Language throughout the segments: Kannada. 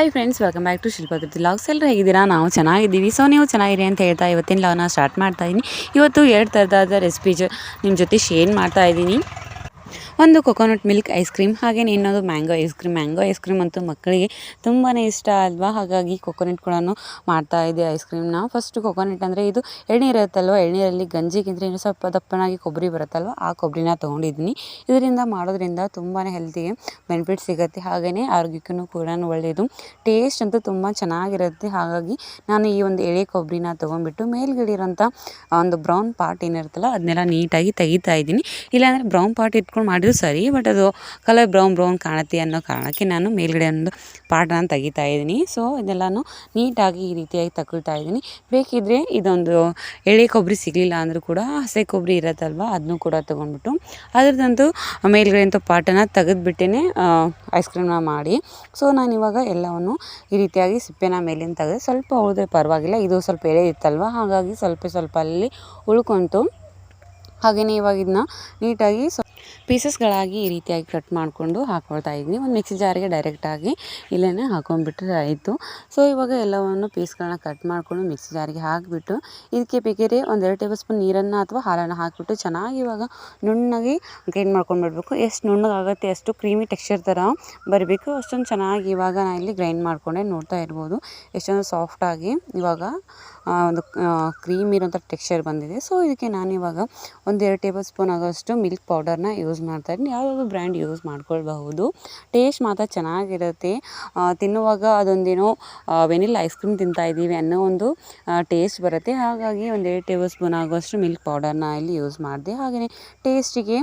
Hi friends welcome back to Shilpakruthi vlogs ಎಲ್ಲರೂ ಹೇಗಿದ್ದೀರಾ? ನಾವು ಚೆನ್ನಾಗಿದ್ದೀವಿ. ಸೊ ನೀವು ಚೆನ್ನಾಗಿರಿ ಅಂತ ಹೇಳ್ತಾ ಇವತ್ತಿನ ಲಾಗ್ನ ಸ್ಟಾರ್ಟ್ ಮಾಡ್ತಾ ಇದ್ದೀನಿ ಇವತ್ತು ಎರಡು ಥರದ ರೆಸಿಪಿ ಜೊ ನಿಮ್ಮ ಜೊತೆ ಶೇರ್ ಮಾಡ್ತಾ ಇದ್ದೀನಿ ಒಂದು ಕೊಕೊನಟ್ ಮಿಲ್ಕ್ ಐಸ್ ಕ್ರೀಮ್ ಹಾಗೆಯೇ ಇನ್ನೊಂದು mango ice cream mango ice cream ಅಂತೂ ಮಕ್ಕಳಿಗೆ ತುಂಬಾ ಇಷ್ಟ ಅಲ್ವಾ? ಹಾಗಾಗಿ ಕೊಕೊನಟ್ ಮಾಡ್ತಾ ಇದೆ ಐಸ್ ಕ್ರೀಮ್ನ ಫಸ್ಟ್ ಕೊಕೊನಟ್ ಅಂದರೆ ಇದು ಎಳ್ನೀರು ಇರುತ್ತಲ್ವ ಎಳ್ನೀರಲ್ಲಿ ಗಂಜಿಗಿಂತ ಇನ್ನೂ ಸ್ವಲ್ಪ ದಪ್ಪನಾಗಿ ಕೊಬ್ಬರಿ ಬರುತ್ತಲ್ವ? ಆ ಕೊಬ್ಬರಿನ ತೊಗೊಂಡಿದ್ದೀನಿ. ಇದರಿಂದ ಮಾಡೋದ್ರಿಂದ ತುಂಬಾ ಹೆಲ್ತಿಗೆ ಬೆನಿಫಿಟ್ ಸಿಗುತ್ತೆ. ಹಾಗೆಯೇ ಆರೋಗ್ಯಕ್ಕೂ ಕೂಡ ಒಳ್ಳೆಯದು ಟೇಸ್ಟ್ ಅಂತೂ ತುಂಬ ಚೆನ್ನಾಗಿರುತ್ತೆ. ಹಾಗಾಗಿ ನಾನು ಈ ಒಂದು ಎಳೆ ಕೊಬ್ಬರಿನ ತೊಗೊಂಡ್ಬಿಟ್ಟು ಮೇಲ್ಗಡೆ ಇರೋಂಥ ಒಂದು ಬ್ರೌನ್ ಪಾರ್ಟ್ ಏನಿರುತ್ತಲ್ಲ, ಅದನ್ನೆಲ್ಲ ನೀಟಾಗಿ ತೆಗಿತಾ ಇದ್ದೀನಿ. ಇಲ್ಲಾಂದರೆ ಬ್ರೌನ್ ಪಾರ್ಟ್ ಇಟ್ಕೊಂಡು ಮಾಡಿದ್ರು ಸರಿ ಬಟ್ ಅದು ಕಲರ್ ಬ್ರೌನ್ ಬ್ರೌನ್ ಕಾಣುತ್ತೆ ಅನ್ನೋ ಕಾರಣಕ್ಕೆ ನಾನು ಮೇಲ್ಗಡೆ ಒಂದು ಪಾಟನ ತೆಗಿತಾ ಇದ್ದೀನಿ. ಸೊ ಇದೆಲ್ಲನೂ ನೀಟಾಗಿ ಈ ರೀತಿಯಾಗಿ ತಗೊಳ್ತಾ ಇದ್ದೀನಿ. ಬೇಕಿದ್ದರೆ ಇದೊಂದು ಎಳೆ ಕೊಬ್ಬರಿ ಸಿಗಲಿಲ್ಲ ಅಂದರೂ ಕೂಡ ಹಸೆ ಕೊಬ್ಬರಿ ಇರತ್ತಲ್ವ ಅದನ್ನು ಕೂಡ ತೊಗೊಂಡ್ಬಿಟ್ಟು ಅದ್ರದ್ದಂತೂ ಮೇಲ್ಗಡೆ ಅಂತ ಪಾಟನ್ನು ತೆಗೆದುಬಿಟ್ಟೇ ಐಸ್ ಕ್ರೀಮ್ನ ಮಾಡಿ. ಸೊ ನಾನು ಇವಾಗ ಎಲ್ಲವನ್ನು ಈ ರೀತಿಯಾಗಿ ಸಿಪ್ಪೆನ ಮೇಲಿಂದ ತೆಗೆದು ಸ್ವಲ್ಪ ಉಳಿದ್ರೆ ಪರವಾಗಿಲ್ಲ, ಇದು ಸ್ವಲ್ಪ ಎಳೆ ಇತ್ತಲ್ವ, ಹಾಗಾಗಿ ಸ್ವಲ್ಪ ಸ್ವಲ್ಪ ಅಲ್ಲಿ ಉಳ್ಕೊಂತು. ಹಾಗೆಯೇ ಇವಾಗ ಇದನ್ನ ನೀಟಾಗಿ ಪೀಸಸ್ಗಳಾಗಿ ಈ ರೀತಿಯಾಗಿ ಕಟ್ ಮಾಡಿಕೊಂಡು ಹಾಕ್ಕೊಳ್ತಾ ಇದ್ದೀನಿ. ಒಂದು ಮಿಕ್ಸಿ ಜಾರಿಗೆ ಡೈರೆಕ್ಟಾಗಿ ಇಲ್ಲೇ ಹಾಕೊಂಡ್ಬಿಟ್ರೆ ಆಯಿತು. ಸೊ ಇವಾಗ ಎಲ್ಲವನ್ನು ಪೀಸ್ಗಳನ್ನ ಕಟ್ ಮಾಡಿಕೊಂಡು ಮಿಕ್ಸಿ ಜಾರಿಗೆ ಹಾಕಿಬಿಟ್ಟು ಇದಕ್ಕೆ ಬೇಕಿರಿ ಒಂದು ಎರಡು ಟೇಬಲ್ ಸ್ಪೂನ್ ನೀರನ್ನು ಅಥವಾ ಹಾಲನ್ನು ಹಾಕಿಬಿಟ್ಟು ಚೆನ್ನಾಗಿ ಇವಾಗ ನುಣ್ಣಗೆ ಗ್ರೈಂಡ್ ಮಾಡ್ಕೊಂಡ್ಬಿಡ್ಬೇಕು. ಎಷ್ಟು ನುಣ್ಣಗಾಗುತ್ತೆ, ಅಷ್ಟು ಕ್ರೀಮಿ ಟೆಕ್ಸ್ಚರ್ ಥರ ಬರಬೇಕು. ಅಷ್ಟೊಂದು ಚೆನ್ನಾಗಿ ಇವಾಗ ನಾನು ಇಲ್ಲಿ ಗ್ರೈಂಡ್ ಮಾಡಿಕೊಂಡೆ ನೋಡ್ತಾ ಇರ್ಬೋದು. ಎಷ್ಟೊಂದು ಸಾಫ್ಟಾಗಿ ಇವಾಗ ಒಂದು ಕ್ರೀಮ್ ಇರೋಂಥ ಟೆಕ್ಸ್ಚರ್ ಬಂದಿದೆ. ಸೊ ಇದಕ್ಕೆ ನಾನು ಇವಾಗ ಒಂದೆರಡು ಟೇಬಲ್ ಸ್ಪೂನ್ ಆಗೋಷ್ಟು ಮಿಲ್ಕ್ ಪೌಡರ್ನ ಯೂಸ್ ಮಾಡ್ತಾ ಇದ್ದೀನಿ. ಯಾವುದಾದ್ರು ಬ್ರ್ಯಾಂಡ್ ಯೂಸ್ ಮಾಡ್ಕೊಳ್ಬಹುದು. ಟೇಸ್ಟ್ ಮಾತ್ರ ಚೆನ್ನಾಗಿರುತ್ತೆ. ತಿನ್ನುವಾಗ ಅದೊಂದೇನೋ ವೆನಿಲ್ಲ ಐಸ್ ಕ್ರೀಮ್ ತಿಂತಾ ಇದ್ದೀವಿ ಅನ್ನೋ ಒಂದು ಟೇಸ್ಟ್ ಬರುತ್ತೆ. ಹಾಗಾಗಿ ಒಂದೆರಡು ಟೇಬಲ್ ಸ್ಪೂನ್ ಆಗುವಷ್ಟು ಮಿಲ್ಕ್ ಪೌಡರ್ನ ಇಲ್ಲಿ ಯೂಸ್ ಮಾಡಿದೆ. ಹಾಗೆಯೇ ಟೇಸ್ಟಿಗೆ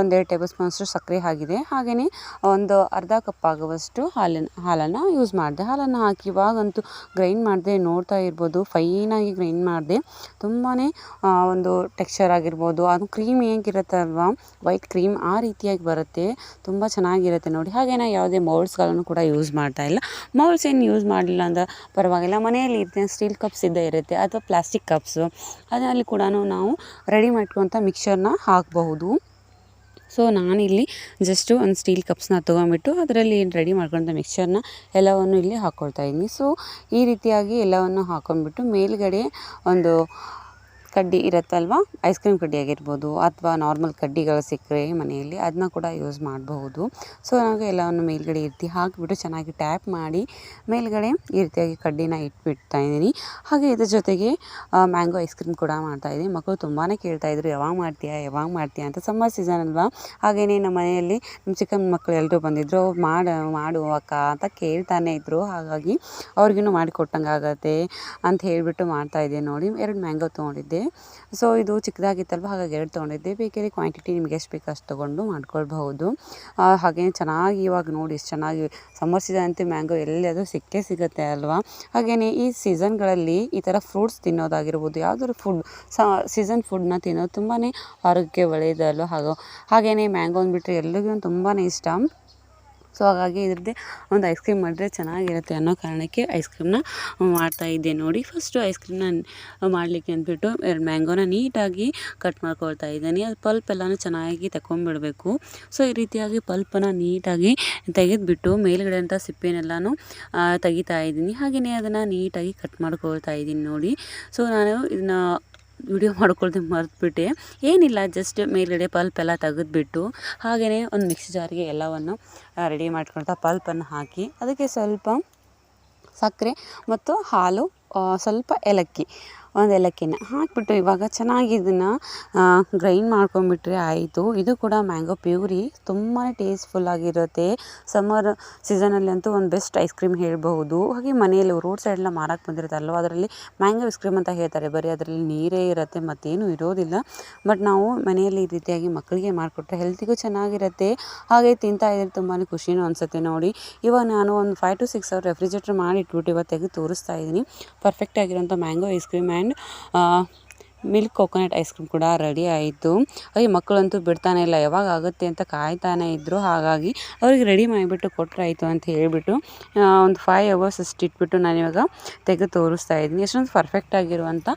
ಒಂದೆರಡು ಟೇಬಲ್ ಸ್ಪೂನ್ ಅಷ್ಟು ಸಕ್ಕರೆ ಆಗಿದೆ. ಹಾಗೆಯೇ ಒಂದು ಅರ್ಧ ಕಪ್ ಆಗುವಷ್ಟು ಹಾಲನ್ನು ಹಾಲನ್ನು ಯೂಸ್ ಮಾಡಿದೆ. ಹಾಲನ್ನು ಹಾಕಿ ಇವಾಗಂತೂ ಗ್ರೈಂಡ್ ಮಾಡಿದೆ ನೋಡ್ತಾ ಇರ್ಬೋದು. ಫೈನಾಗಿ ಗ್ರೈಂಡ್ ಮಾಡಿದೆ. ತುಂಬಾ ಒಂದು ಟೆಕ್ಸ್ಚರ್ ಆಗಿರ್ಬೋದು, ಅದು ಕ್ರೀಮ್ ಹೇಗಿರುತ್ತೆ ಅಲ್ವಾ? ವೈಟ್ ಕ್ರೀಮ್ ಆ ರೀತಿಯಾಗಿ ಬರುತ್ತೆ. ತುಂಬ ಚೆನ್ನಾಗಿರುತ್ತೆ ನೋಡಿ. ಹಾಗೆ ನಾನು ಯಾವುದೇ ಮೌಲ್ಡ್ಸ್ಗಳನ್ನು ಕೂಡ ಯೂಸ್ ಮಾಡ್ತಾ ಇಲ್ಲ. ಮೌಲ್ಡ್ಸ್ ಏನು ಯೂಸ್ ಮಾಡಲಿಲ್ಲ ಅಂದ್ರೆ ಪರವಾಗಿಲ್ಲ. ಮನೆಯಲ್ಲಿ ಇರ್ತೇನೆ ಸ್ಟೀಲ್ ಕಪ್ಸ್ ಇದ್ದೇ ಇರುತ್ತೆ, ಅಥವಾ ಪ್ಲಾಸ್ಟಿಕ್ ಕಪ್ಸು ಅದರಲ್ಲಿ ಕೂಡ ನಾವು ರೆಡಿ ಮಾಡ್ಕೊಳ್ತಾ ಮಿಕ್ಸರ್ನ ಹಾಕಬಹುದು. ಸೊ ನಾನಿಲ್ಲಿ ಜಸ್ಟು ಒಂದು ಸ್ಟೀಲ್ ಕಪ್ಸ್ನ ತೊಗೊಂಬಿಟ್ಟು ಅದರಲ್ಲಿ ರೆಡಿ ಮಾಡ್ಕೊಂಡ ಮಿಕ್ಸರ್ನ ಎಲ್ಲವನ್ನು ಇಲ್ಲಿ ಹಾಕ್ಕೊಳ್ತಾ ಇದ್ದೀನಿ. ಸೊ ಈ ರೀತಿಯಾಗಿ ಎಲ್ಲವನ್ನು ಹಾಕ್ಕೊಂಡ್ಬಿಟ್ಟು ಮೇಲುಗಡೆ ಒಂದು ಕಡ್ಡಿ ಇರುತ್ತಲ್ವ? ಐಸ್ ಕ್ರೀಮ್ ಕಡ್ಡಿ ಆಗಿರ್ಬೋದು ಅಥವಾ ನಾರ್ಮಲ್ ಕಡ್ಡಿಗಳು ಸಿಕ್ಕರೆ ಮನೆಯಲ್ಲಿ ಅದನ್ನ ಕೂಡ ಯೂಸ್ ಮಾಡಬಹುದು. ಸೊ ನಾವು ಎಲ್ಲವನ್ನು ಮೇಲ್ಗಡೆ ಇರ್ತಿ ಹಾಕಿಬಿಟ್ಟು ಚೆನ್ನಾಗಿ ಟ್ಯಾಪ್ ಮಾಡಿ ಮೇಲ್ಗಡೆ ಈ ರೀತಿಯಾಗಿ ಕಡ್ಡಿನ ಇಟ್ಬಿಡ್ತಾ ಇದ್ದೀನಿ. ಹಾಗೆ ಇದ್ರ ಜೊತೆಗೆ ಮ್ಯಾಂಗೋ ಐಸ್ ಕ್ರೀಮ್ ಕೂಡ ಮಾಡ್ತಾಯಿದ್ದೀನಿ ಮಕ್ಕಳು ತುಂಬಾ ಕೇಳ್ತಾಯಿದ್ರು ಯಾವಾಗ ಮಾಡ್ತೀಯಾ ಯಾವಾಗ ಮಾಡ್ತೀಯಾ? ಅಂತ ಸಮ್ಮರ್ ಸೀಸನ್ ಅಲ್ವಾ? ಹಾಗೇನೇ ನಮ್ಮ ಮನೆಯಲ್ಲಿ ನಮ್ಮ ಚಿಕ್ಕನ ಮಕ್ಕಳು ಎಲ್ಲರೂ ಬಂದಿದ್ದರು ಮಾಡು ಮಾಡು ಅಕ್ಕ ಅಂತ ಕೇಳ್ತಾನೆ ಇದ್ದರು ಹಾಗಾಗಿ ಅವ್ರಿಗೂ ಮಾಡಿಕೊಟ್ಟಂಗೆ ಆಗತ್ತೆ ಅಂತ ಹೇಳಿಬಿಟ್ಟು ಮಾಡ್ತಾಯಿದ್ದೆ ನೋಡಿ. ಎರಡು ಮ್ಯಾಂಗೋ ತೊಗೊಂಡಿದ್ದೆ. ಸೊ ಇದು ಚಿಕ್ಕದಾಗಿತ್ತಲ್ವ? ಹಾಗಾಗಿ ಎರಡು ತೊಗೊಂಡಿದ್ದೆ. ಬೇಕಿದ್ರೆ ಕ್ವಾಂಟಿಟಿ ನಿಮ್ಗೆ ಎಷ್ಟು ಬೇಕು ಅಷ್ಟು ತೊಗೊಂಡು ಮಾಡ್ಕೊಳ್ಬಹುದು. ಹಾಗೆ ಚೆನ್ನಾಗಿ ಇವಾಗ ನೋಡಿ ಎಷ್ಟು ಚೆನ್ನಾಗಿ ಸಮ್ಮರ್ ಸೀಸನ್ ಮ್ಯಾಂಗೋ ಎಲ್ಲಿಯಾದರೂ ಸಿಕ್ಕೇ ಸಿಗುತ್ತೆ ಅಲ್ವಾ? ಹಾಗೆಯೇ ಈ ಸೀಸನ್ಗಳಲ್ಲಿ ಈ ಥರ ಫ್ರೂಟ್ಸ್ ತಿನ್ನೋದಾಗಿರ್ಬೋದು, ಯಾವುದಾದ್ರು ಫುಡ್ ಸೀಸನ್ ಫುಡ್ನ ತಿನ್ನೋದು ತುಂಬಾ ಆರೋಗ್ಯಕ್ಕೆ ಒಳ್ಳೆಯದಲ್ವ ಹಾಗೂ ಹಾಗೆಯೇ ಮ್ಯಾಂಗೋ ಅಂದ್ಬಿಟ್ರೆ ಎಲ್ಲರಿಗೂ ತುಂಬಾ ಇಷ್ಟ. ಸೊ ಹಾಗಾಗಿ ಇದ್ರದ್ದೇ ಒಂದು ಐಸ್ ಕ್ರೀಮ್ ಮಾಡಿದ್ರೆ ಚೆನ್ನಾಗಿರುತ್ತೆ ಅನ್ನೋ ಕಾರಣಕ್ಕೆ ಐಸ್ ಕ್ರೀಮ್ನ ಮಾಡ್ತಾಯಿದ್ದೆ ನೋಡಿ. ಫಸ್ಟು ಐಸ್ ಕ್ರೀಮ್ನ ಮಾಡಲಿಕ್ಕೆ ಅಂದ್ಬಿಟ್ಟು ಎರಡು ಮ್ಯಾಂಗೋನ ನೀಟಾಗಿ ಕಟ್ ಮಾಡ್ಕೊಳ್ತಾ ಇದ್ದೀನಿ. ಅದು ಪಲ್ಪ್ ಎಲ್ಲನೂ ಚೆನ್ನಾಗಿ ತಗೊಂಡ್ಬಿಡಬೇಕು ಸೊ ಈ ರೀತಿಯಾಗಿ ಪಲ್ಪನ್ನು ನೀಟಾಗಿ ತೆಗೆದುಬಿಟ್ಟು ಮೇಲುಗಡೆ ಅಂತ ಸಿಪ್ಪೆನೆಲ್ಲನೂ ತೆಗಿತಾ ಇದ್ದೀನಿ. ಹಾಗೆಯೇ ಅದನ್ನು ನೀಟಾಗಿ ಕಟ್ ಮಾಡ್ಕೊಳ್ತಾ ಇದ್ದೀನಿ ನೋಡಿ. ಸೊ ನಾನು ಇದನ್ನ ವಿಡಿಯೋ ಮಾಡ್ಕೊಳ್ದೆ ಮರೆತುಬಿಟ್ಟೆ. ಏನಿಲ್ಲ ಜಸ್ಟ್ ಮೇಲ್ಗಡೆ ಪಲ್ಪ್ ಎಲ್ಲ ತೆಗೆದುಬಿಟ್ಟು ಹಾಗೆಯೇ ಒಂದು ಮಿಕ್ಸಿ ಜಾರಿಗೆ ಎಲ್ಲವನ್ನು ರೆಡಿ ಮಾಡ್ಕೊಳ್ತಾ ಪಲ್ಪನ್ನು ಹಾಕಿ, ಅದಕ್ಕೆ ಸ್ವಲ್ಪ ಸಕ್ಕರೆ ಮತ್ತು ಹಾಲು ಸ್ವಲ್ಪ ಏಲಕ್ಕಿ. ಒಂದು ಏಲಕ್ಕಿನ ಹಾಕಿಬಿಟ್ಟು ಇವಾಗ ಚೆನ್ನಾಗಿ ಇದನ್ನು ಗ್ರೈಂಡ್ ಮಾಡ್ಕೊಂಬಿಟ್ರೆ ಆಯಿತು. ಇದು ಕೂಡ ಮ್ಯಾಂಗೋ ಪ್ಯೂರಿ ತುಂಬಾ ಟೇಸ್ಟ್ಫುಲ್ಲಾಗಿರುತ್ತೆ ಸಮ್ಮರ್ ಸೀಸನಲ್ಲಿ ಅಂತೂ ಒಂದು ಬೆಸ್ಟ್ ಐಸ್ ಕ್ರೀಮ್ ಹೇಳ್ಬಹುದು. ಹಾಗೆ ಮನೆಯಲ್ಲಿ ರೋಡ್ ಸೈಡೆಲ್ಲ ಮಾರಕ್ಕೆ ಬಂದಿರುತ್ತಲ್ವ, ಅದರಲ್ಲಿ ಮ್ಯಾಂಗೋ ಐಸ್ ಕ್ರೀಮ್ ಅಂತ ಹೇಳ್ತಾರೆ. ಬರೀ ಅದರಲ್ಲಿ ನೀರೇ ಇರುತ್ತೆ, ಮತ್ತೇನು ಇರೋದಿಲ್ಲ. ಬಟ್ ನಾವು ಮನೆಯಲ್ಲಿ ಈ ರೀತಿಯಾಗಿ ಮಕ್ಕಳಿಗೆ ಮಾಡಿಕೊಟ್ರೆ ಹೆಲ್ತಿಗೂ ಚೆನ್ನಾಗಿರುತ್ತೆ. ಹಾಗೆ ತಿಂತಾ ಇದ್ರೆ ತುಂಬಾ ಖುಷಿನೂ ಅನಿಸುತ್ತೆ ನೋಡಿ. ಇವಾಗ ನಾನು ಒಂದು five to six hour refrigerator ಮಾಡಿ ಇಟ್ಬಿಟ್ಟು ಇವತ್ತು ತೆಗೆದು ತೋರಿಸ್ತಾ ಇದ್ದೀನಿ. ಪರ್ಫೆಕ್ಟ್ ಆಗಿರೋಂಥ mango ice cream and milk coconut ice cream ಕೂಡ ರೆಡಿ ಆಯಿತು. ಅಯ್ಯ, ಮಕ್ಕಳಂತೂ ಬಿಡ್ತಾನೆ ಇಲ್ಲ. ಯಾವಾಗ ಆಗುತ್ತೆ ಅಂತ ಕಾಯ್ತಾನೆ ಇದ್ದರು ಹಾಗಾಗಿ ಅವ್ರಿಗೆ ರೆಡಿ ಮಾಡಿಬಿಟ್ಟು ಕೊಟ್ಟರೆ ಆಯಿತು ಅಂತ ಹೇಳಿಬಿಟ್ಟು ಒಂದು ಫೈವ್ ಅವರ್ಸ್ ಅಷ್ಟು ಇಟ್ಬಿಟ್ಟು ನಾನಿವಾಗ ತೆಗೆದು ತೋರಿಸ್ತಾ ಇದ್ದೀನಿ. ಎಷ್ಟೊಂದು ಪರ್ಫೆಕ್ಟ್ ಆಗಿರುವಂಥ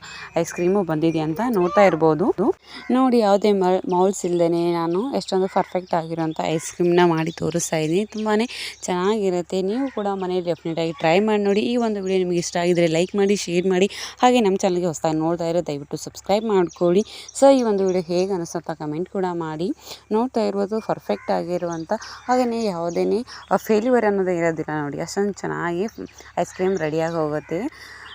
ಐಸ್ ಕ್ರೀಮು ಬಂದಿದೆ ಅಂತ ನೋಡ್ತಾ ಇರ್ಬೋದು. ನೋಡಿ, ಯಾವುದೇ ಮೌಲ್ಸ್ ಇಲ್ಲದೇ ನಾನು ಎಷ್ಟೊಂದು ಪರ್ಫೆಕ್ಟ್ ಆಗಿರುವಂಥ ಐಸ್ ಕ್ರೀಮ್ನ ಮಾಡಿ ತೋರಿಸ್ತಾ ಇದ್ದೀನಿ. ತುಂಬಾ ಚೆನ್ನಾಗಿರುತ್ತೆ. ನೀವು ಕೂಡ ಮನೆಯಲ್ಲಿ ಡೆಫಿನೆಟಾಗಿ ಟ್ರೈ ಮಾಡಿ ನೋಡಿ. ಈ ಒಂದು ವಿಡಿಯೋ ನಿಮಗೆ ಇಷ್ಟ ಆಗಿದ್ರೆ ಲೈಕ್ ಮಾಡಿ ಶೇರ್ ಮಾಡಿ. ಹಾಗೆ ನಮ್ಮ ಚಾನಲ್ಗೆ ಹೊಸದಾಗಿ ನೋಡ್ತಾ ಇರೋ ದಯವಿಟ್ಟು ಸಬ್ಸ್ಕ್ರೈಬ್ ಮಾಡ್ಕೊಳ್ಳಿ. ಸೊ ಈ ಒಂದು ವಿಡಿಯೋ ಹೇಗೆ ಅನಿಸುತ್ತಾ ಕಮೆಂಟ್ ಕೂಡ ಮಾಡಿ. ನೋಡ್ತಾ ಇರ್ಬೋದು ಪರ್ಫೆಕ್ಟ್ ಆಗಿರುವಂಥ ಹಾಗೆಯೇ ಯಾವುದೇ ಫೇಲ್ಯೂರ್ ಅನ್ನೋದು ಇರೋದಿಲ್ಲ ನೋಡಿ. ಅಷ್ಟೊಂದು ಚೆನ್ನಾಗಿ ಐಸ್ ಕ್ರೀಮ್ ರೆಡಿಯಾಗಿ ಹೋಗುತ್ತೆ.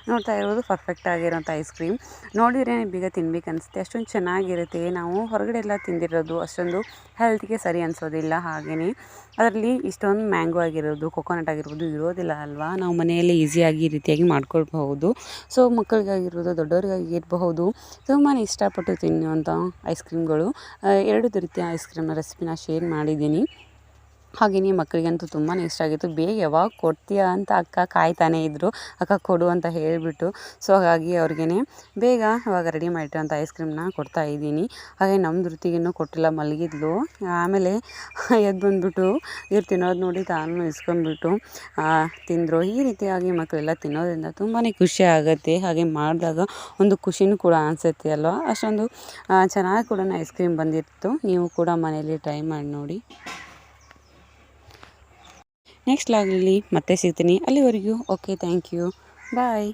ನೋಡ್ತಾ ಇರೋದು ಪರ್ಫೆಕ್ಟ್ ಆಗಿರೋಂಥ ಐಸ್ ಕ್ರೀಮ್ ನೋಡಿದ್ರೆ ಬೇಗ ತಿನ್ಬೇಕು ಅನಿಸುತ್ತೆ. ಅಷ್ಟೊಂದು ಚೆನ್ನಾಗಿರುತ್ತೆ. ನಾವು ಹೊರಗಡೆ ಎಲ್ಲ ತಿಂದಿರೋದು ಅಷ್ಟೊಂದು ಹೆಲ್ತ್ಗೆ ಸರಿ ಅನಿಸೋದಿಲ್ಲ ಹಾಗೆಯೇ ಅದರಲ್ಲಿ ಇಷ್ಟೊಂದು ಮ್ಯಾಂಗೋ ಆಗಿರೋದು ಕೊಕೊನಟ್ ಆಗಿರ್ಬೋದು ಇರೋದಿಲ್ಲ ಅಲ್ವಾ? ನಾವು ಮನೆಯಲ್ಲಿ ಈಸಿಯಾಗಿ ಈ ರೀತಿಯಾಗಿ ಮಾಡ್ಕೊಳ್ಬಹುದು. ಸೊ ಮಕ್ಕಳಿಗಾಗಿರ್ಬೋದು ದೊಡ್ಡವರಿಗಾಗಿರಬಹುದು ತುಂಬಾ ಇಷ್ಟಪಟ್ಟು ತಿನ್ನುವಂಥ ಐಸ್ ಕ್ರೀಮ್ಗಳು ಎರಡು ರೀತಿಯ ಐಸ್ ಕ್ರೀಮ್ನ ರೆಸಿಪಿನ ಶೇರ್ ಮಾಡಿದ್ದೀನಿ. ಹಾಗೆಯೇ ಮಕ್ಕಳಿಗಂತೂ ತುಂಬಾ ಇಷ್ಟ ಆಗಿತ್ತು. ಬೇಗ ಯಾವಾಗ ಕೊಡ್ತೀಯಾ? ಅಂತ ಅಕ್ಕ ಕಾಯ್ತಾನೆ ಇದ್ದರು ಅಕ್ಕ ಕೊಡು ಅಂತ ಹೇಳಿಬಿಟ್ಟು. ಸೊ, ಹಾಗಾಗಿ ಅವ್ರಿಗೇ ಬೇಗ ಇವಾಗ ರೆಡಿ ಮಾಡಿಟ್ಟಂಥ ಐಸ್ ಕ್ರೀಮ್ನ ಕೊಡ್ತಾ ಇದ್ದೀನಿ. ಹಾಗೆ ನಮ್ಮ ಧೃತಿಗಿನ್ನೂ ಕೊಟ್ಟಿಲ್ಲ, ಮಲಗಿದ್ಲು. ಆಮೇಲೆ ಎದ್ದು ಬಂದುಬಿಟ್ಟು ಇವ್ರು ತಿನ್ನೋದು ನೋಡಿ ತಾನು ಇಸ್ಕೊಂಡ್ಬಿಟ್ಟು ತಿಂದರು. ಈ ರೀತಿಯಾಗಿ ಮಕ್ಕಳೆಲ್ಲ ತಿನ್ನೋದ್ರಿಂದ ತುಂಬಾ ಖುಷಿ ಆಗುತ್ತೆ. ಹಾಗೆ ಮಾಡಿದಾಗ ಒಂದು ಖುಷಿನೂ ಕೂಡ ಅನಿಸುತ್ತೆ ಅಲ್ವಾ? ಅಷ್ಟೊಂದು ಚೆನ್ನಾಗಿ ಕೂಡ ಐಸ್ ಕ್ರೀಮ್ ಬಂದಿತ್ತು. ನೀವು ಕೂಡ ಮನೇಲಿ ಟ್ರೈ ಮಾಡಿ ನೋಡಿ. ನೆಕ್ಸ್ಟ್ ಲಾಗಲ್ಲಿ ಮತ್ತೆ ಸಿಗ್ತೀನಿ. ಅಲ್ಲಿವರೆಗೂ ಓಕೆ ಥ್ಯಾಂಕ್ ಯು ಬಾಯ್